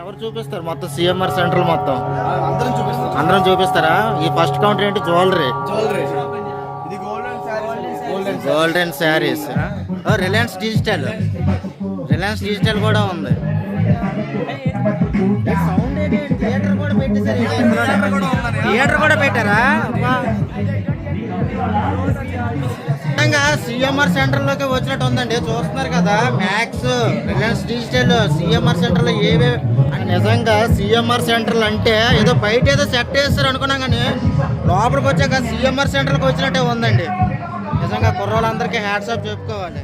ఎవరు చూపిస్తారు? మొత్తం సిఎంఆర్ సెంట్రల్ మొత్తం. అందరం చూపిస్తాం. అందరం చూపిస్తారా? ఈ ఫస్ట్ కౌంటర్ ఏంటి? జ్యువెలరీ. జ్యువెలరీ. ఇది golden saris golden golden saris Reliance digital Reliance digital కూడా ఉంది. థియేటర్ కూడా పెట్టేశారు థియేటర్ కూడా పెట్టారా? సిఎంఆర్ సెంటర్లోకి వచ్చినట్టు ఉందండి. చూస్తున్నారు కదా మ్యాక్స్ రిలయన్స్ డిజిటల్ సిఎంఆర్ సెంటర్లో ఏవే నిజంగా సిఎంఆర్ సెంటర్లు అంటే ఏదో బయట ఏదో సెట్ చేస్తారు అనుకున్నాం కానీ లోపలికి వచ్చాక సిఎంఆర్ సెంటర్కి వచ్చినట్టే ఉందండి. నిజంగా కుర్రోళ్ళందరికీ హ్యాట్సాప్ చెప్పుకోవాలి.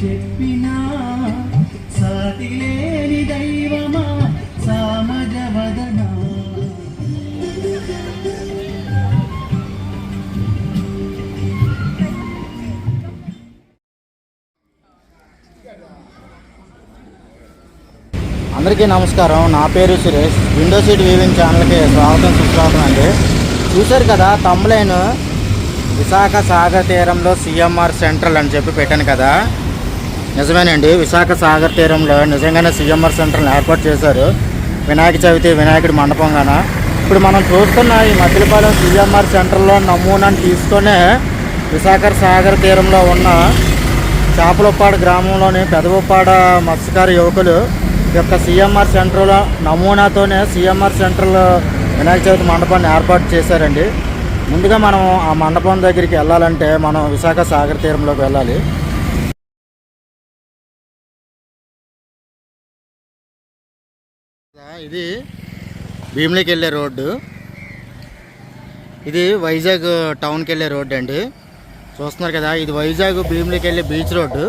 చెప్పినా సాటి లేని దైవమా అందరికీ నమస్కారం. నా పేరు సురేష్. విండో సీట్ వీవింగ్ ఛానల్కి స్వాగతం సుస్వాగతం అండి. చూశారు కదా తమ్లైన్ విశాఖ సాగర్ తీరంలో సిఎంఆర్ సెంట్రల్ అని చెప్పి పెట్టాను కదా. నిజమేనండి విశాఖ సాగర్ తీరంలో నిజంగానే సిఎంఆర్ సెంట్రల్ని ఏర్పాటు చేశారు. వినాయక చవితి వినాయకుడి మండపంగాన ఇప్పుడు మనం చూస్తున్న ఈ మధ్యపాలెం సిఎంఆర్ సెంటర్లో నమూనాను తీసుకొనే విశాఖ సాగర్ తీరంలో ఉన్న చేపలపాడు గ్రామంలోని పెదవపాడ మత్స్యకార యువకులు యొక్క సిఎంఆర్ సెంటర్లో నమూనాతోనే సిఎంఆర్ సెంట్రల్ వినాయక చవితి మండపాన్ని ఏర్పాటు చేశారండి. ముందుగా మనం ఆ మండపం దగ్గరికి వెళ్ళాలంటే మనం విశాఖ సాగర్ తీరంలోకి వెళ్ళాలి. ఇది భీమిలికి వెళ్ళే రోడ్డు. ఇది వైజాగ్ టౌన్కి వెళ్ళే రోడ్డు అండి చూస్తున్నారు కదా ఇది వైజాగ్ భీమిలికి వెళ్ళే బీచ్ రోడ్డు.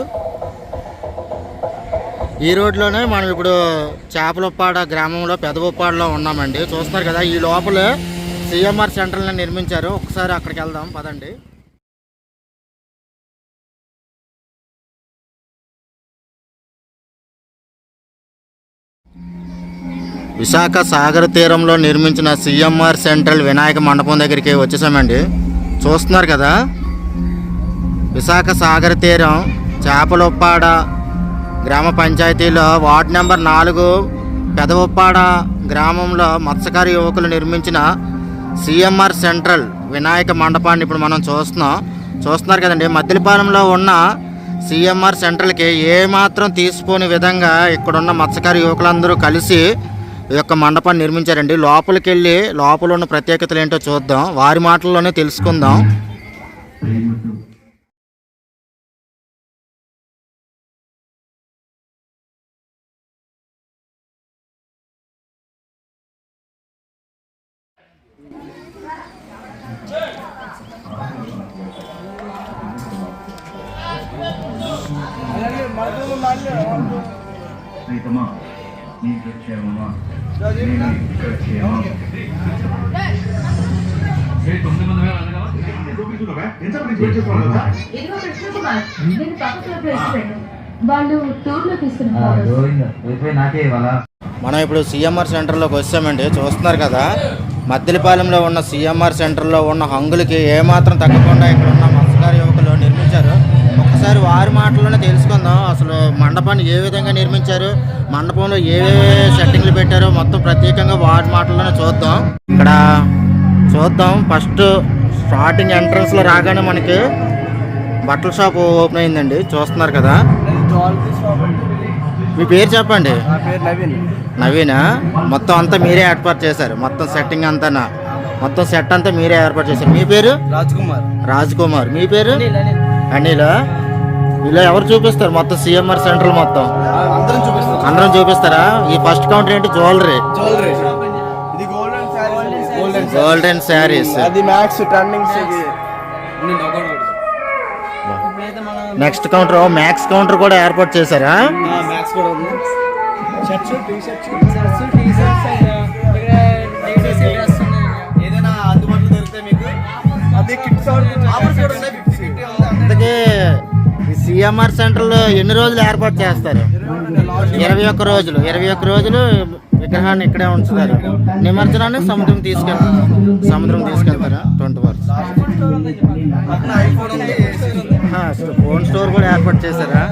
ఈ రోడ్లోనే మనం ఇప్పుడు చేపలొప్పాడ గ్రామంలో పెదవుప్పాడలో ఉన్నామండి. చూస్తున్నారు కదా ఈ లోపల సిఎంఆర్ సెంటర్ని నిర్మించారు. ఒకసారి అక్కడికి వెళ్దాం పదండి. విశాఖ సాగర్ తీరంలో నిర్మించిన సిఎంఆర్ సెంట్రల్ వినాయక మండపం దగ్గరికి వచ్చేసామండి. చూస్తున్నారు కదా విశాఖ సాగర్ తీరం చేపలొప్పాడ గ్రామ పంచాయతీలో వార్డు నెంబర్ నాలుగు పెదవుప్పాడ గ్రామంలో మత్స్యకారి యువకులు నిర్మించిన సిఎంఆర్ సెంట్రల్ వినాయక మండపాన్ని ఇప్పుడు మనం చూస్తున్నాం. చూస్తున్నారు కదండి. మద్దిలపాలెంలో ఉన్న సిఎంఆర్ సెంట్రల్కి ఏమాత్రం తీసుకోని విధంగా ఇక్కడున్న మత్స్యకారి యువకులందరూ కలిసి ఈ యొక్క మండపాన్ని నిర్మించారండి. లోపలికి వెళ్ళి లోపల ఉన్న ప్రత్యేకతలు ఏంటో చూద్దాం. వారి మాటల్లోనే తెలుసుకుందాం. నాకే మనం ఇప్పుడు సిఎంఆర్ సెంటర్లోకి వచ్చామండి చూస్తున్నారు కదా? మద్దిలపాలెంలో ఉన్న సిఎంఆర్ సెంటర్లో ఉన్న హంగులకి ఏమాత్రం తగ్గకుండా ఇక్కడ ఉన్న ఒక్కసారి వారి మాటల్లోనే తెలుసుకుందాం. అసలు మండపాన్ని ఏ విధంగా నిర్మించారు మండపంలో ఏ సెట్టింగ్లు పెట్టారో మొత్తం ప్రత్యేకంగా వారి మాటల్లోనే చూద్దాం. ఇక్కడ చూద్దాం. ఫస్ట్ స్టార్టింగ్ ఎంట్రన్స్లో రాగానే మనకి బట్టల షాప్ ఓపెన్ అయిందండి. చూస్తున్నారు కదా. మీ పేరు చెప్పండి. నా పేరు నవీన్. నవీనా? మొత్తం అంతా మీరే ఏర్పాటు చేశారు. మొత్తం సెట్టింగ్ అంతా మొత్తం సెట్ అంతా మీరే ఏర్పాటు చేశారు. మీ పేరు? రాజ్ కుమార్. రాజ్ కుమార్. మీ పేరు? అనిల్? ఇలా ఎవరు చూపిస్తారు? మొత్తం సిఎంఆర్ సెంట్రల్ మొత్తం. అందరం చూపిస్తాం. అందరం చూపిస్తారా? ఈ ఫస్ట్ కౌంటర్ ఏంటి? జ్యువెలరీ జ్యువెలరీ ఇది golden saris golden golden saris అది మ్యాక్స్ టర్నింగ్స్ ఇది నెక్స్ట్ కౌంటర్ మ్యాక్స్ కౌంటర్ కూడా ఏర్పాటు చేశారా? మ్యాక్స్ కూడా ఉంది. షర్ట్స్ టీ షర్ట్స్ ఏదైనా అందుబాటులో దొరికితే మీకు అది కిట్స్ ఆఫర్స్ కూడా సిఎంఆర్ సెంటర్లో ఎన్ని రోజులు ఏర్పాటు చేస్తారు? ఇరవై ఒక్క రోజులు. ఇరవై ఒక్క రోజులు విగ్రహాన్ని ఇక్కడే ఉంచుతారు. నిమజ్జనాన్ని సముద్రం తీసుకెళ్తారు. సముద్రం తీసుకెళ్తారా? ట్వంటీ ఫోర్ ఫోన్ స్టోర్ కూడా ఏర్పాటు చేశారా?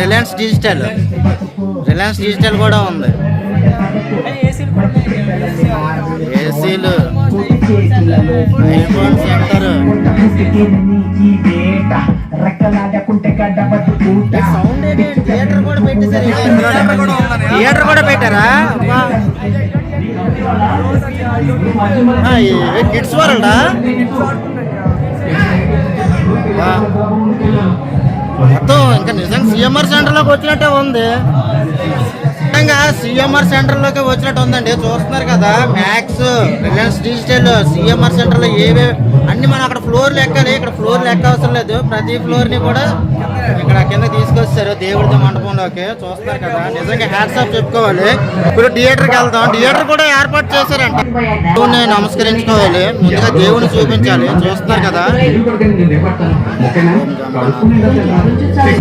Reliance digital. రిలయన్స్ డిజిటల్ కూడా ఉంది. ఏసీలు. ఐఫోన్ సెంటర్ థియేటర్ కూడా పెట్టేశారు. థియేటర్ కూడా పెట్టారా. కిడ్స్ వరల్డా. మొత్తం ఇంకా నిజంగా సిఎంఆర్ సెంటర్లోకి వచ్చినట్టే ఉంది. నిజంగా సిఎంఆర్ సెంటర్లోకి వచ్చినట్టు ఉందండి. చూస్తున్నారు కదా మ్యాక్స్ రిలయన్స్ డిజిటల్ సిఎంఆర్ సెంటర్లో ఏవే అన్ని మనం అక్కడ ఫ్లోర్లు ఎక్కాలి ఇక్కడ ఫ్లోర్లు ఎక్కవసరం లేదు. ప్రతి ఫ్లోర్ని కూడా ఇక్కడ కింద తీసుకొచ్చారు దేవుడి మండపంలోకి. చూస్తారు కదా నిజంగా హ్యాట్స్ ఆఫ్ చెప్పుకోవాలి. ఇప్పుడు థియేటర్కి వెళ్దాం. థియేటర్ కూడా ఏర్పాటు చేశారంట. దేవుడిని నమస్కరించుకోవాలి. ముందుగా దేవుడిని చూపించాలి. చూస్తున్నారు కదా.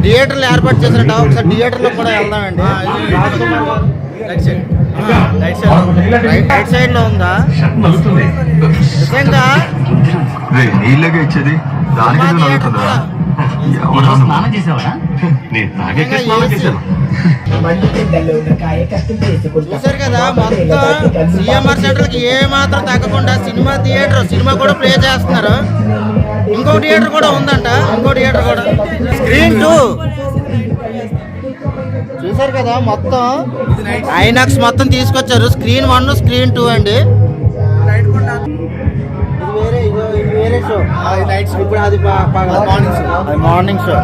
థియేటర్లు ఏర్పాటు చేశారంట. ఒకసారి థియేటర్లో కూడా వెళ్దామండి. రైట్ సైడ్లో ఉందా? నిజంగా నీళ్ళగా ఇచ్చేది. దానికి. చేశాను చూసారు కదా మొత్తం సిఎంఆర్ సెంటర్కి ఏ మాత్రం తగ్గకుండా సినిమా థియేటర్ సినిమా కూడా ప్లే చేస్తున్నారు. ఇంకో థియేటర్ కూడా ఉందంట. ఇంకో థియేటర్ కూడా. స్క్రీన్ టూ చూసారు కదా మొత్తం. ఐనాక్స్ మొత్తం తీసుకొచ్చారు. స్క్రీన్ వన్ స్క్రీన్ టూ అండి. మార్నింగ్ షో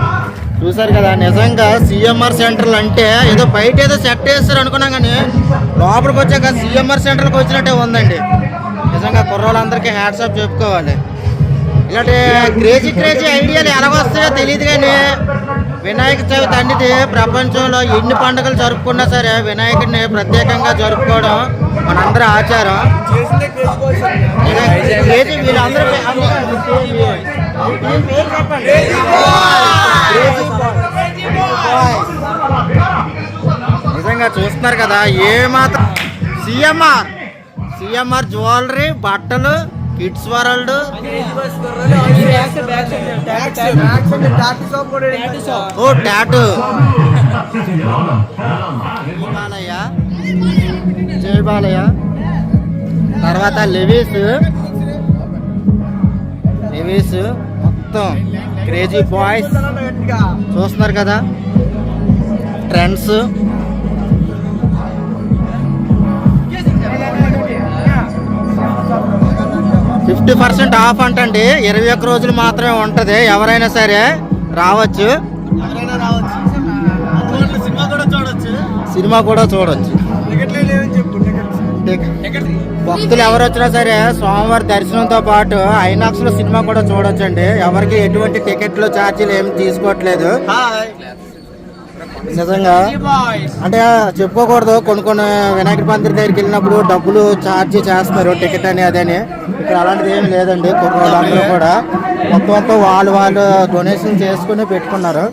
చూసారు కదా నిజంగా సిఎంఆర్ సెంటర్లు అంటే ఏదో బయట ఏదో సెట్ చేస్తారు అనుకున్నాం కానీ లోపలికి వచ్చాక సిఎంఆర్ సెంటర్కి వచ్చినట్టే ఉందండి. నిజంగా కుర్రోళ్ళందరికీ హ్యాట్సాప్ చెప్పుకోవాలి. ఇలాంటి క్రేజీ క్రేజీ ఐడియాలు ఎలాగొస్తాయో తెలియదు కానీ వినాయక చవితి అనేది ప్రపంచంలో ఎన్ని పండుగలు జరుపుకున్నా సరే వినాయకుడిని ప్రత్యేకంగా జరుపుకోవడం మనందరి ఆచారం. చేసిందే వీళ్ళందరూ నిజంగా చూస్తున్నారు కదా ఏ మాత్రం సిఎంఆర్. సిఎంఆర్ జ్యువెలరీ బట్టలు కిడ్స్ వరల్డ్ ఓ టాటూ బాలయ్య. జై బాలయ్య. తర్వాత లెవీస్ లెవీస్ మొత్తం క్రేజీ బాయ్స్ చూస్తున్నారు కదా? ట్రెండ్స్ ఫిఫ్టీ పర్సెంట్ ఆఫ్ అంటండి. ఇరవై ఒక్క రోజులు మాత్రమే ఉంటుంది. ఎవరైనా సరే రావచ్చు. సినిమా కూడా చూడొచ్చు. భక్తులు ఎవరు వచ్చినా సరే సోమవారం దర్శనంతో పాటు ఐనాక్స్లో సినిమా కూడా చూడొచ్చండి. ఎవరికి ఎటువంటి టికెట్లు ఛార్జీలు ఏమి తీసుకోవట్లేదు. నిజంగా. అంటే చెప్పుకోకూడదు కొన్ని కొన్ని వినాయకుడి పందిరి దగ్గరికి వెళ్ళినప్పుడు డబ్బులు ఛార్జ్ చేస్తున్నారు టికెట్ అని అదని ఇక్కడ అలాంటిది ఏమి లేదండి కుర్రోళ్ళందరూ కూడా. మొత్తం మొత్తం వాళ్ళు వాళ్ళు డొనేషన్ చేసుకుని పెట్టుకున్నారు.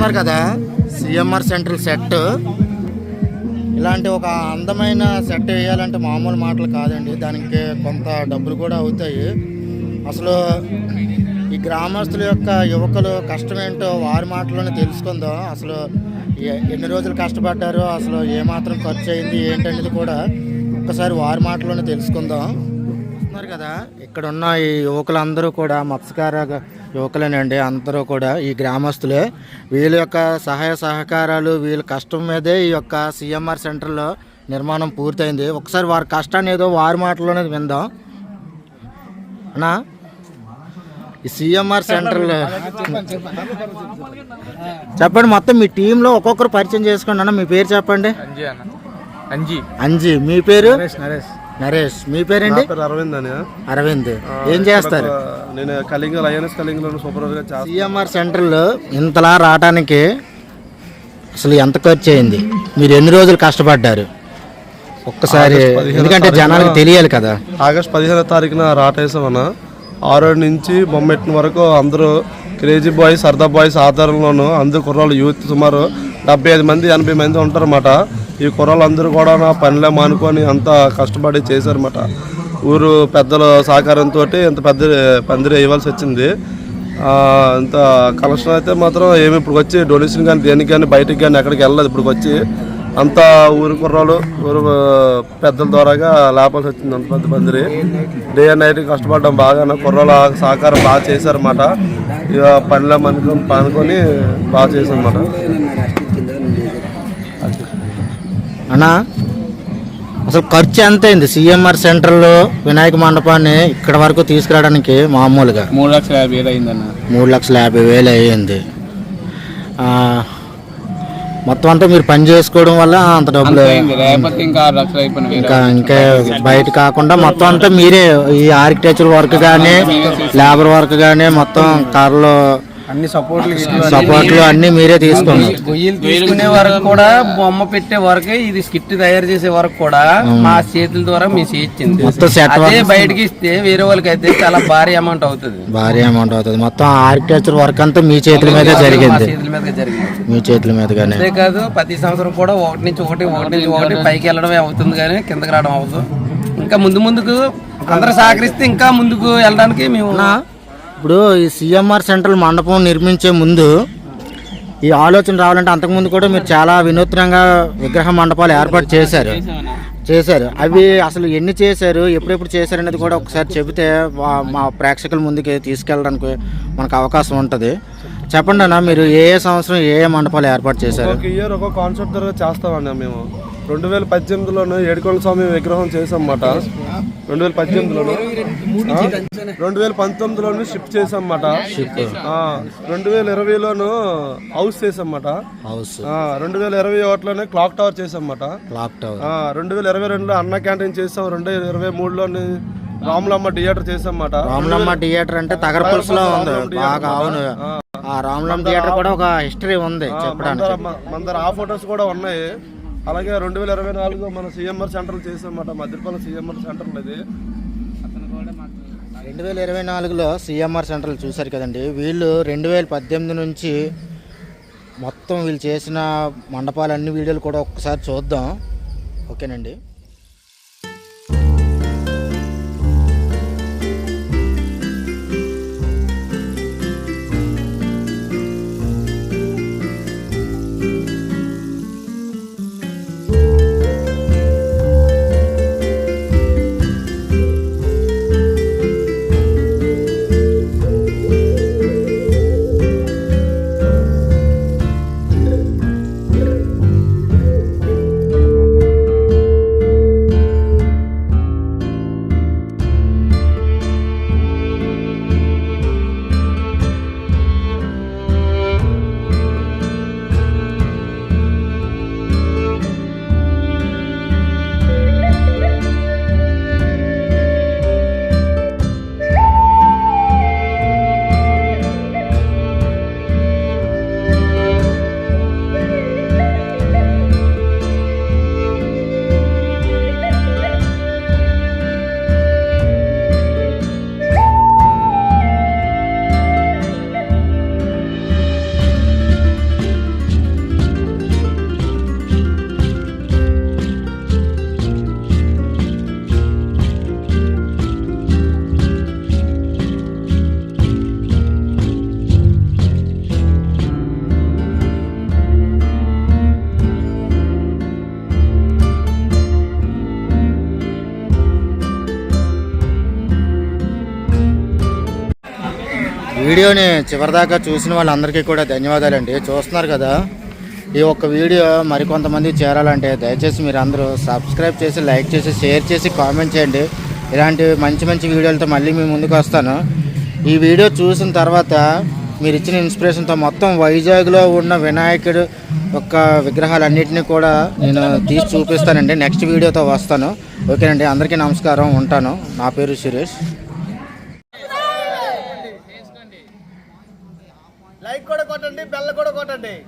చూస్తున్నారు కదా సిఎంఆర్ సెంట్రల్ సెట్. ఇలాంటి ఒక అందమైన సెట్ వేయాలంటే మామూలు మాటలు కాదండి. దానికి కొంత డబ్బులు కూడా అవుతాయి. అసలు ఈ గ్రామస్తుల యొక్క యువకులు కష్టం ఏంటో వారి మాటలోనే తెలుసుకుందాం. అసలు ఎన్ని రోజులు కష్టపడ్డారో అసలు ఏమాత్రం ఖర్చు అయింది ఏంటనేది కూడా ఒక్కసారి వారి మాటలోనే తెలుసుకుందాం. చూస్తున్నారు కదా ఇక్కడ ఉన్న ఈ యువకులందరూ కూడా మత్స్యకార యువకులేనండి అందరూ కూడా ఈ గ్రామస్తులే. వీళ్ళ యొక్క సహాయ సహకారాలు వీళ్ళ కష్టం మీదే ఈ యొక్క సిఎంఆర్ సెంటర్లో నిర్మాణం పూర్తయింది. ఒకసారి వారి కష్టాన్ని ఏదో వారి మాటలోనే విందాం. అన్నా ఈ సిఎంఆర్ సెంటర్లో చెప్పండి మొత్తం మీ టీంలో ఒక్కొక్కరు పరిచయం చేసుకోండి అన్న మీ పేరు చెప్పండి. అంజీ అంజీ. మీ పేరు? నరేష్. నరేష్ మీ పేరేంటి? పేరు అరవింద్ అని అరవింద్. ఏం చేస్తారు? నేను కలింగ ఐఎన్ఎస్ కలింగలో సూపర్వైజర్గా సిఎంఆర్ సెంటర్లో ఇంతలా రావడానికి అసలు ఎంత ఖర్చు అయింది? మీరు ఎన్ని రోజులు కష్టపడ్డారు? ఒక్కసారి ఎందుకంటే జనాలకు తెలియాలి కదా. ఆగస్ట్ పదిహేనో తారీఖున రాటేసామన్న ఆరో నుంచి బొమ్మెట్టిన వరకు అందరూ క్రేజీ బాయ్స్ సరదా బాయ్స్ ఆధారంలోను అందరు కుర్రాళ్ళు యూత్ సుమారు డెబ్బై ఐదు మంది ఎనభై మంది ఉంటారన్నమాట. ఈ కుర్రాలు అందరూ కూడా నా పనిలే మానుకొని అంత కష్టపడి చేశారన్నమాట. ఊరు పెద్దల సహకారంతో ఇంత పెద్ద పందిరి వేయవలసి వచ్చింది. ఇంత కలెక్షన్ అయితే మాత్రం ఏమి ఇప్పుడు వచ్చి డొనేషన్ కానీ దేనికి కానీ బయటికి కానీ ఎక్కడికి వెళ్ళలేదు ఇప్పుడు వచ్చి. అంతా ఊరు కుర్రాలు ఊరు పెద్దల ద్వారాగా లేపాల్సి వచ్చింది అంత పెద్ద పందిరి. డే అండ్ నైట్ కష్టపడడం బాగా కుర్రాలు సహకారం బాగా చేశారన్నమాట. ఇక పనిలో మనుకొని పనుకొని బాగా చేశారన్నమాట. అన్నా అసలు ఖర్చు ఎంత అయింది? సిఎంఆర్ సెంటర్లో వినాయక మండపాన్ని ఇక్కడ వరకు తీసుకురావడానికి మామూలుగా? మూడు లక్షల యాభై వేలు అయిందన్న. మూడు లక్షల యాభై వేలు అయ్యింది. మొత్తం అంతా మీరు పని చేసుకోవడం వల్ల అంత డబ్బులు ఇంకా ఇంకా బయట కాకుండా మొత్తం అంతా మీరే ఈ ఆర్కిటెక్చర్ వర్క్ కానీ లేబర్ వర్క్ కానీ మొత్తం కార్లో అన్ని సపోర్ట్లు సపోర్ట్లు అన్నీ మీరే తీసుకున్నారు. గొయ్యలు తీసుకునే వరకు కూడా బొమ్మ పెట్టే వరకు ఇది స్కిట్ తయారు చేసే వరకు కూడా మా చేతుల ద్వారా మీ చేయించింది అదే బయటకి ఇస్తే వేరే వాళ్ళకి అయితే చాలా భారీ అమౌంట్ అవుతుంది. భారీ అమౌంట్ అవుతుంది. మొత్తం ఆర్కిటెక్చర్ వర్క్ అంతా మీ చేతుల మీదే జరిగింది. చేతుల మీదకి జరిగింది. మీ చేతుల మీదుగానే. అంతేకాదు ప్రతి సంవత్సరం కూడా ఒకటి నుంచి ఒకటి ఒకటి నుంచి ఒకటి పైకి వెళ్ళడమే అవుతుంది కానీ కిందకి రావడం అవ్వదు. ఇంకా ముందు ముందుకు అందరూ సహకరిస్తే ఇంకా ముందుకు వెళ్ళడానికి మేము ఇప్పుడు ఈ సిఎంఆర్ సెంట్రల్ మండపం నిర్మించే ముందు ఈ ఆలోచన రావాలంటే అంతకుముందు కూడా మీరు చాలా వినూత్నంగా విగ్రహ మండపాలు ఏర్పాటు చేశారు. చేశారు. అవి అసలు ఎన్ని చేశారు ఎప్పుడెప్పుడు చేశారు అనేది కూడా ఒకసారి చెబితే మా ప్రేక్షకుల ముందుకి తీసుకెళ్ళడానికి మనకు అవకాశం ఉంటుంది. చెప్పండి అన్న మీరు ఏ ఏ సంవత్సరం ఏ ఏ మండపాలు ఏర్పాటు చేశారు? ఇయర్ ఒక కాన్సెప్ట్ ద్వారా చేస్తామండి మేము. రెండు వేల పద్దెనిమిదిలోను ఏడుకొండ స్వామి విగ్రహం చేసామన్నమాట రెండు వేల పద్దెనిమిదిలోను? రెండు వేల పంతొమ్మిదిలోను షిఫ్ట్ చేసామన్నమాట రెండు వేల ఇరవైలోను హౌస్ చేసామన్నమాట హౌస్. రెండు వేల ఇరవై ఒకటిలోనే క్లాక్ టవర్ చేసామన్నమాట క్లాక్ టవర్. ఆ, రెండు వేల ఇరవై రెండులో అన్న క్యాంటీన్ చేసాం రెండు వేల ఇరవై మూడులోని రాములమ్మ థియేటర్ చేసామన్నమాట రామలమ్మ థియేటర్ అంటే తగరపులుసులో ఉంది. బాగా అవును. ఆ. రామలమ్మ థియేటర్ కూడా ఒక హిస్టరీ ఉంది చెప్పడానికి. మందర ఆ ఫొటోస్ కూడా ఉన్నాయి. అలాగే రెండు వేల ఇరవై నాలుగు మన సిఎంఆర్ సెంటర్ చేసామన్నమాట మధ్యపాలెం సిఎంఆర్ సెంటర్ ఇది. రెండు వేల ఇరవై నాలుగులో సిఎంఆర్ సెంటర్లు చూశారు కదండి. వీళ్ళు రెండు వేల పద్దెనిమిది నుంచి మొత్తం వీళ్ళు చేసిన మండపాలు అన్ని వీడియోలు కూడా ఒక్కసారి చూద్దాం. ఓకేనండి. వీడియోని చివరిదాకా చూసిన వాళ్ళందరికీ కూడా ధన్యవాదాలండి. చూస్తున్నారు కదా ఈ ఒక్క వీడియో మరికొంతమంది చేరాలంటే దయచేసి మీరు అందరూ సబ్స్క్రైబ్ చేసి లైక్ చేసి షేర్ చేసి కామెంట్ చేయండి. ఇలాంటి మంచి మంచి వీడియోలతో మళ్ళీ మీ ముందుకు వస్తాను. ఈ వీడియో చూసిన తర్వాత మీరు ఇచ్చిన ఇన్స్పిరేషన్తో మొత్తం వైజాగ్లో ఉన్న వినాయకుడు యొక్క విగ్రహాలన్నింటినీ కూడా నేను తీసి చూపిస్తానండి. నెక్స్ట్ వీడియోతో వస్తాను. ఓకేనండి అందరికీ నమస్కారం ఉంటాను. నా పేరు సురేష్. లైక్